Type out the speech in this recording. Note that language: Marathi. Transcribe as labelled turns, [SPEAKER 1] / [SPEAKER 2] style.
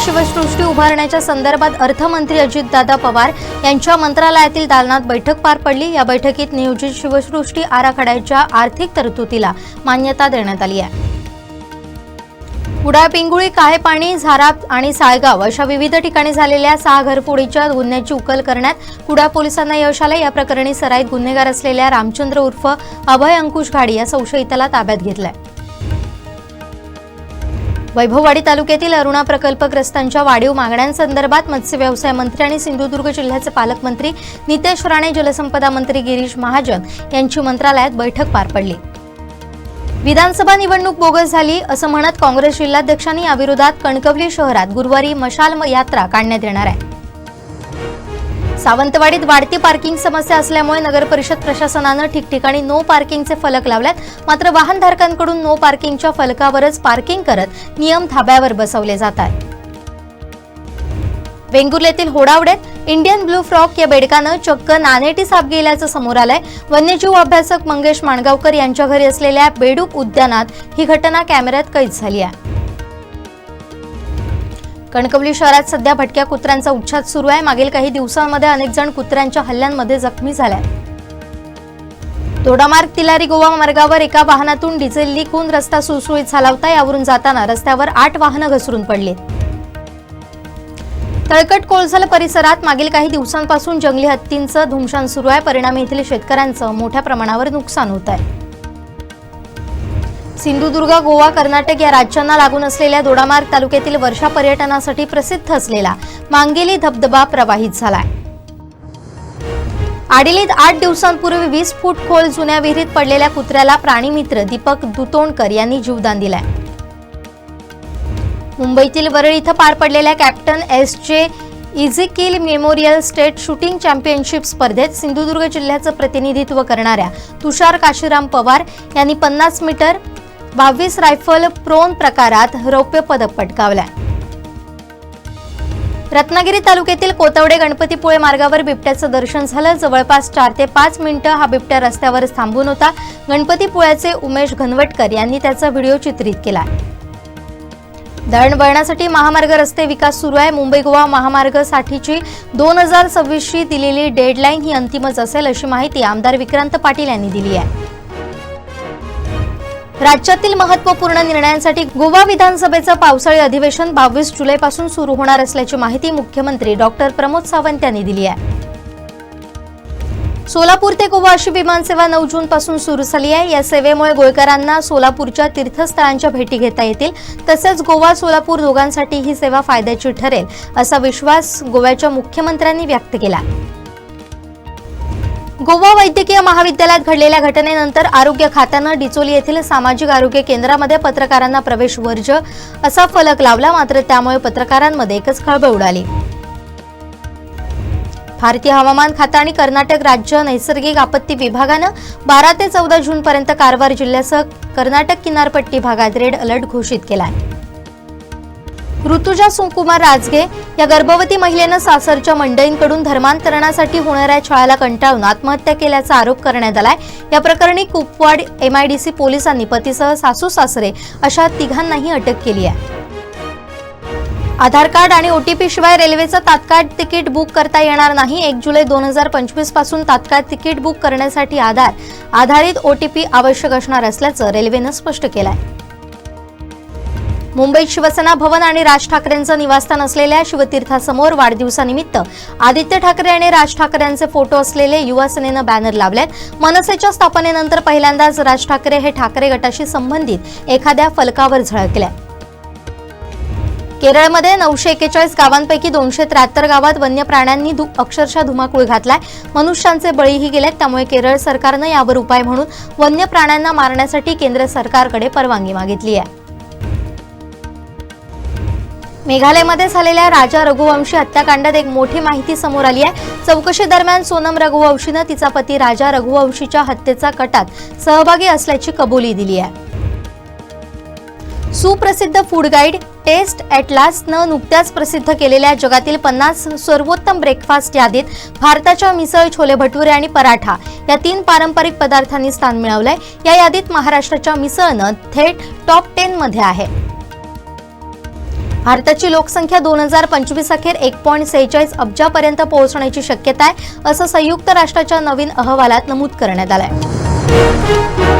[SPEAKER 1] शिवसृष्टी उभारण्याच्या संदर्भात अर्थमंत्री अजितदादा पवार यांच्या मंत्रालयातील दालनात बैठक पार पडली. या बैठकीत नियोजित शिवसृष्टी आराखड्याच्या आर्थिक तरतुदीला मान्यता देण्यात आली आहे. उडापिंगुळी पिंगुळी काळेपाणी झाराप आणि साळगाव अशा विविध ठिकाणी झालेल्या सहा घरफोडीच्या गुन्ह्याची उकल करण्यात कुडा पोलिसांना यश आलं या प्रकरणी सराईत गुन्हेगार असलेल्या रामचंद्र उर्फ अभय अंकुश घाडी या संशयिताला ताब्यात घेतलाय. वैभववाडी तालुक्यातील अरुणा प्रकल्पग्रस्तांच्या वाढीव मागण्यांसंदर्भात मत्स्य व्यवसाय मंत्री आणि सिंधुदुर्ग जिल्ह्याचे पालकमंत्री नितेश राणे जलसंपदा मंत्री गिरीश महाजन यांची मंत्रालयात बैठक पार पडली. विधानसभा निवडणूक बोगस झाली असं म्हणत काँग्रेस जिल्हाध्यक्षांनी याविरोधात कणकवली शहरात गुरुवारी मशाल यात्रा काढण्यात येणार आहे. सावंतवाडीत वाढती पार्किंग समस्या असल्यामुळे नगर परिषद प्रशासनानं ठिकठिकाणी नो पार्किंगचे फलक लावल्यात. मात्र वाहनधारकांकडून नो पार्किंगच्या फलकावरच पार्किंग करत नियम धाब्यावर बसवले जात आहेत वेंगुर्ल्यातील होडावड्यात इंडियन ब्लू फ्रॉक या बेडकानं चक्क नानेटी साप गेल्याचं समोर आलंय. वन्यजीव अभ्यासक मंगेश माणगावकर यांच्या घरी असलेल्या बेडूक उद्यानात ही घटना कॅमेऱ्यात कैद झाली आहे. कणकवली शहरात सध्या भटक्या कुत्र्यांचा उच्छाद सुरू आहे. मागील काही दिवसांमध्ये अनेक जण कुत्र्यांच्या हल्ल्यांमध्ये जखमी झाल्या दोडामार्ग तिलारी गोवा मार्गावर एका वाहनातून डिझेल लीक होऊन रस्ता सुळसुळीत झाला होता यावरून जाताना रस्त्यावर आठ वाहनं घसरून पडली. तळकट कोळझल परिसरात मागील काही दिवसांपासून जंगली हत्तींचं धुमशान सुरू आहे. परिणामी येथील शेतकऱ्यांचं मोठ्या प्रमाणावर नुकसान होत आहे. सिंधुदुर्ग गोवा कर्नाटक या राज्यांना लागून असलेल्या दोडामार्ग तालुक्यातील वर्षा पर्यटनासाठी प्रसिद्ध असलेला मांगेली धबधबा प्रवाहित झालाय. आडिलीत आठ दिवसांपूर्वी वीस फूट खोल जुन्या विहिरीत पडलेल्या कुत्र्याला प्राणीमित्र दीपक दुतोणकर यांनी जीवदान दिलाय. मुंबईतील वरळ इथं पार पडलेल्या captain S J Ezekiel memorial state shooting championship स्पर्धेत सिंधुदुर्ग जिल्ह्याचं प्रतिनिधित्व करणाऱ्या तुषार काशीराम पवार यांनी पन्नास मीटर बावीस रायफल प्रोन प्रकारात रौप्य पदक पटकावलाय. रत्नागिरी तालुक्यातील कोतवडे गणपतीपुळे मार्गावर बिबट्याचं दर्शन झालं. जवळपास चार ते पाच मिनिटं हा बिबट्या रस्त्यावरच थांबून होता. गणपतीपुळ्याचे उमेश घनवटकर यांनी त्याचा व्हिडिओ चित्रित केला. दळणवळणासाठी महामार्ग रस्ते विकास सुरू आहे. मुंबई गोवा महामार्गसाठीची दोन हजार सव्वीसची दिलेली डेडलाईन ही अंतिमच असेल अशी माहिती आमदार विक्रांत पाटील यांनी दिली आहे. राज्यातील महत्त्वपूर्ण निर्णयांसाठी गोवा विधानसभेचं पावसाळी अधिवेशन बावीस जुलैपासून सुरू होणार असल्याची माहिती मुख्यमंत्री डॉक्टर प्रमोद सावंत यांनी दिली आहे. सोलापूर ते गोवा अशी विमानसेवा नऊ जून पासून सुरू झाली आहे. या सेवेमुळे गोयकरांना सोलापूरच्या तीर्थस्थळांच्या भेटी घेता येतील. तसेच गोवा सोलापूर दोघांसाठी ही सेवा फायद्याची ठरेल असा विश्वास गोव्याच्या मुख्यमंत्र्यांनी व्यक्त केला. गोवा वैद्यकीय महाविद्यालयात घडलेल्या घटनेनंतर आरोग्य खात्यानं डिचोली येथील सामाजिक आरोग्य केंद्रामध्ये पत्रकारांना प्रवेश वर्ज असा फलक लावला मात्र त्यामुळे पत्रकारांमध्ये एकच खळबळ उडाली. भारतीय हवामान खातं आणि कर्नाटक राज्य नैसर्गिक आपत्ती विभागानं बारा ते चौदा जून पर्यंत कारवार जिल्ह्यासह कर्नाटक किनारपट्टी भागात रेड अलर्ट घोषित केला आहे ऋतुजा सुकुमार राजगे या गर्भवती महिलेनं सासरच्या मंडईंकडून धर्मांतरणासाठी होणाऱ्या छळाला कंटाळून आत्महत्या केल्याचा आरोप करण्यात आलाय. या प्रकरणी कुपवाड एमआयडीसी पोलिसांनी पतीसह सासू सासरे अशा तिघांनाही अटक केली आहे. आधार कार्ड आणि ओटीपी शिवाय रेल्वेचं तात्काळ तिकीट बुक करता येणार नाही. एक जुलै दोन हजार पंचवीसपासून तात्काळ तिकीट बुक करण्यासाठी आधार आधारित ओटीपी आवश्यक असणार असल्याचं रेल्वेनं स्पष्ट केलं आहे मुंबईत शिवसेना भवन आणि राज ठाकरेंचं निवासस्थान असलेल्या शिवतीर्थासमोर वाढदिवसानिमित्त आदित्य ठाकरे आणि राज ठाकरेंचे फोटो असलेले युवासेनेनं बॅनर लावलेत. मनसेच्या स्थापनेनंतर पहिल्यांदाच राज ठाकरे हे ठाकरे गटाशी संबंधित एखाद्या फलकावर झळकल्या केरळमध्ये नऊशे एकेचाळीस गावांपैकी दोनशे त्र्याहत्तर गावात वन्य प्राण्यांनी अक्षरशः धुमाकूळ घातलाय. मनुष्यांचे बळीही गेलेत त्यामुळे केरळ सरकारनं यावर उपाय म्हणून वन्य प्राण्यांना मारण्यासाठी केंद्र सरकारकडे परवानगी मागितली आहे मेघालयमध्ये झालेल्या राजा रघुवंशी हत्याकांडात एक मोठी माहिती समोर आली आहे. चौकशी दरम्यान सोनम रघुवंशीनं तिचा पती राजा रघुवंशीच्या हत्येचा कटात सहभागी असल्याची कबुली दिली आहे. सुप्रसिद्ध फूड गाईड टेस्ट ॲटलासनं नुकत्याच प्रसिद्ध केलेल्या जगातील पन्नास सर्वोत्तम ब्रेकफास्ट यादीत भारताच्या मिसळ छोले भटुरे आणि पराठा या तीन पारंपरिक पदार्थांनी स्थान मिळवलंय. या यादीत महाराष्ट्राच्या मिसळनं थेट टॉप टेनमध्ये आहे. भारताची लोकसंख्या दोन हजार पंचवीस अखेर एक पॉईंट सेहेचाळीस अब्जापर्यंत पोहोचण्याची शक्यता आहे असं संयुक्त राष्ट्राच्या नवीन अहवालात नमूद करण्यात आलंय.